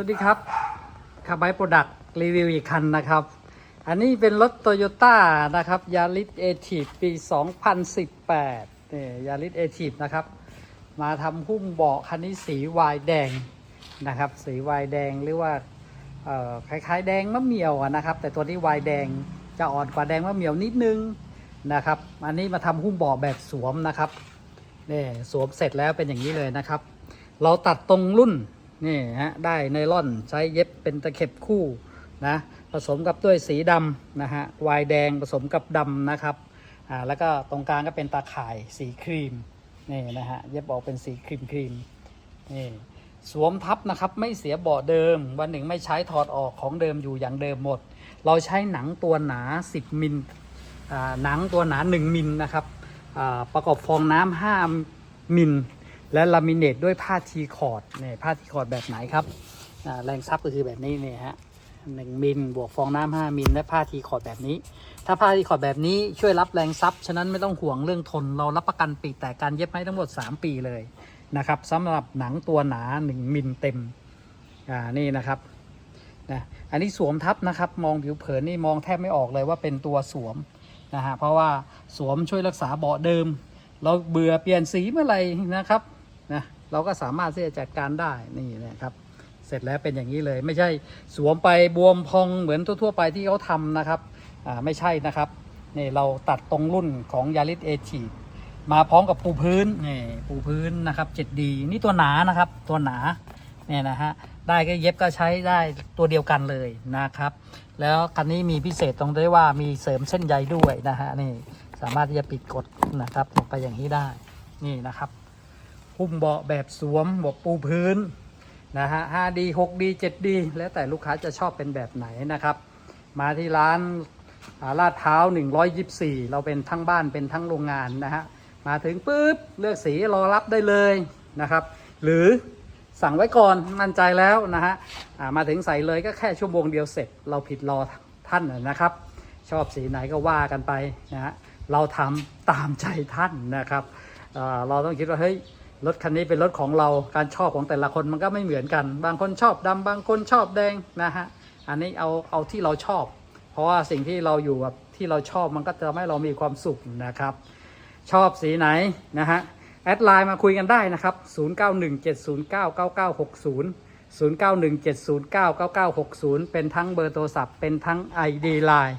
สวัสดีครับคาร์ไบโปรดักต์รีวิวอีกคันนะครับ อันนี้เป็นรถโตโยต้านะครับยาริสเอทีปี 2018เนี่ยยาริสเอทีนะครับ มาทำหุ้มเบาะคันนี้สีวายแดงนะครับ สีวายแดงหรือว่าคล้ายๆ แดงมะเหมี่ยวนะครับ แต่ตัวนี้วายแดงจะอ่อนกว่าแดงมะเหมี่ยวนิดนึงนะครับ อันนี้มาทำหุ้มเบาะแบบสวมนะครับนี่สวมเสร็จแล้วเป็นอย่างนี้เลยนะครับ เราตัดตรงรุ่น นี่ฮะได้ไนล่อนใช้เย็บเป็นตะเข็บคู่นะผสมกับด้วยสีดำนะฮะวายแดงผสมกับดำนะครับอ่าแล้วก็ตรงกลางก็เป็นตาข่ายสีครีมนี่นะฮะเย็บออกเป็นสีครีมครีมนี่สวมทับนะครับไม่เสียเบาะเดิม วันหนึ่งไม่ใช้ถอดออกของเดิมอยู่อย่างเดิมหมด เราใช้หนังตัวหนา 10 มิลหนังตัวหนา 1 มิลนะครับประกอบฟองน้ำ5มิล และลามิเนตด้วยผ้าทีคอร์ดเนี่ยผ้าทีคอร์ดแบบไหนครับแรงซับก็คือแบบนี้เนี่ยฮะหนึ่งมิลบวกฟองน้ำห้ามิลและผ้าทีคอร์ดแบบนี้ ถ้าผ้าทีคอร์ดแบบนี้ช่วยรับแรงซับฉะนั้นไม่ต้องห่วงเรื่องทน เรารับประกันปีแต่การเย็บให้ทั้งหมด 3 ปีเลยนะครับสำหรับหนังตัวหนา 1 มิลเต็มอ่านี่นะครับนะอันนี้สวมทับนะครับมองผิวเผินนี่มองแทบไม่ออกเลยว่าเป็นตัวสวมนะฮะเพราะว่าสวมช่วยรักษาเบาะเดิม เราเบื่อเปลี่ยนสีเมื่อไหร่นะครับ เราก็สามารถที่จะจัดการได้นี่นะครับ เสร็จแล้วเป็นอย่างนี้เลย ไม่ใช่สวมไปบวมพองเหมือนทั่ว ๆ ไปที่เขาทำนะครับอ่าไม่ใช่นะครับนี่เราตัดตรงรุ่นของยาริสเอชีมาพร้อมกับปูพื้นนี่ปูพื้นนะครับ 7D นี่ตัวหนานะครับ ตัวหนาเนี่ยนะฮะได้ก็เย็บก็ใช้ได้ตัวเดียวกันเลยนะครับ แล้วคันนี้มีพิเศษตรงที่ว่ามีเสริมเส้นใยด้วยนะฮะนี่สามารถที่จะปิดกดนะครับลงไปอย่างนี้ได้นี่นะครับ หุ้มเบาะแบบสวมเบาะปูพื้นนะฮะ 5D 6D 7D แล้วแต่ลูกค้าจะชอบเป็นแบบไหนนะครับ มาที่ร้านอาลาดเท้า 124 เราเป็นทั้งบ้านเป็นทั้งโรงงานนะฮะ มาถึงปุ๊บเลือกสีรอรับได้เลยนะครับ หรือสั่งไว้ก่อนมั่นใจแล้วนะฮะามาถึงใส่เลยก็แค่ชั่วโมงเดียวเสร็จ เราผิดรอท่านนะครับ ชอบสีไหนก็ว่ากันไปนะฮะเราทำตามใจท่านนะครับเราต้องคิดว่าเฮ้ย รถคันนี้เป็นรถของเราการชอบของแต่ละคนมันก็ไม่เหมือนกัน บางคนชอบดำบางคนชอบแดงนะฮะอันนี้เอาเอาที่เราชอบ เพราะว่าสิ่งที่เราอยู่กับที่เราชอบมันก็จะทำให้เรามีความสุขนะครับ ชอบสีไหนนะฮะแอดไลน์มาคุยกันได้นะครับ 0917099960 0917099960 เป็นทั้งเบอร์โทรศัพท์เป็นทั้ง ID Line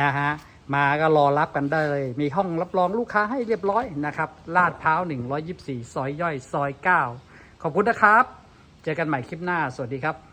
นะฮะ มาก็รอรับกันได้เลย มีห้องรับรองลูกค้าให้เรียบร้อยนะครับ ลาดพร้าว 124 ซอยย่อย ซอย 9 ขอบคุณนะครับ เจอกันใหม่คลิปหน้า สวัสดีครับ